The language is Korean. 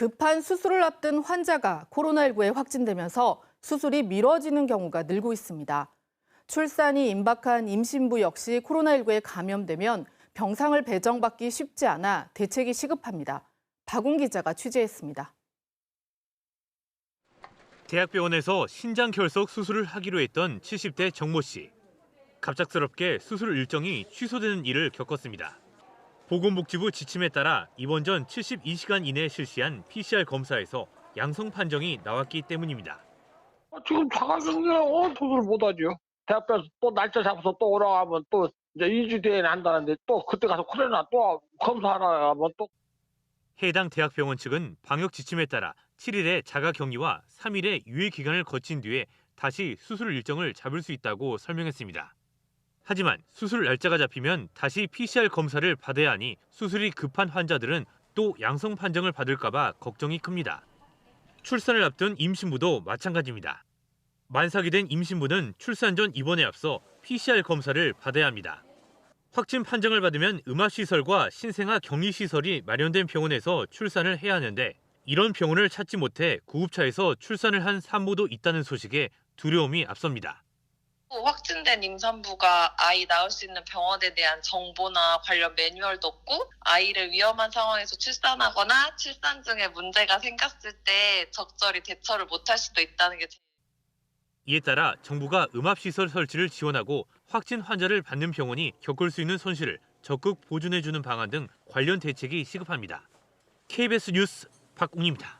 급한 수술을 앞둔 환자가 코로나19에 확진되면서 수술이 미뤄지는 경우가 늘고 있습니다. 출산이 임박한 임신부 역시 코로나19에 감염되면 병상을 배정받기 쉽지 않아 대책이 시급합니다. 박웅 기자가 취재했습니다. 대학병원에서 신장 결석 수술을 하기로 했던 70대 정모 씨. 갑작스럽게 수술 일정이 취소되는 일을 겪었습니다. 보건복지부 지침에 따라 입원 전 72시간 이내 실시한 PCR 검사에서 양성 판정이 나왔기 때문입니다. 어, 지금 자가격리는 어, 수술 못하죠. 대학병원 또 날짜 잡아서 또 오라고 하면 또 이제 2주 뒤에 난다는데 또 그때 가서 코로나 또 검사하라 하면 또 해당 대학병원 측은 방역 지침에 따라 7일의 자가 격리와 3일의 유예 기간을 거친 뒤에 다시 수술 일정을 잡을 수 있다고 설명했습니다. 하지만 수술 날짜가 잡히면 다시 PCR 검사를 받아야 하니 수술이 급한 환자들은 또 양성 판정을 받을까봐 걱정이 큽니다. 출산을 앞둔 임신부도 마찬가지입니다. 만삭이 된 임신부는 출산 전 입원에 앞서 PCR 검사를 받아야 합니다. 확진 판정을 받으면 음압시설과 신생아 격리시설이 마련된 병원에서 출산을 해야 하는데 이런 병원을 찾지 못해 구급차에서 출산을 한 산모도 있다는 소식에 두려움이 앞섭니다. 확진된 임산부가 아이 낳을 수 있는 병원에 대한 정보나 관련 매뉴얼도 없고 아이를 위험한 상황에서 출산하거나 출산 중에 문제가 생겼을 때 적절히 대처를 못할 수도 있다는 게 이에 따라 정부가 음압시설 설치를 지원하고 확진 환자를 받는 병원이 겪을 수 있는 손실을 적극 보존해주는 방안 등 관련 대책이 시급합니다. KBS 뉴스 박웅입니다.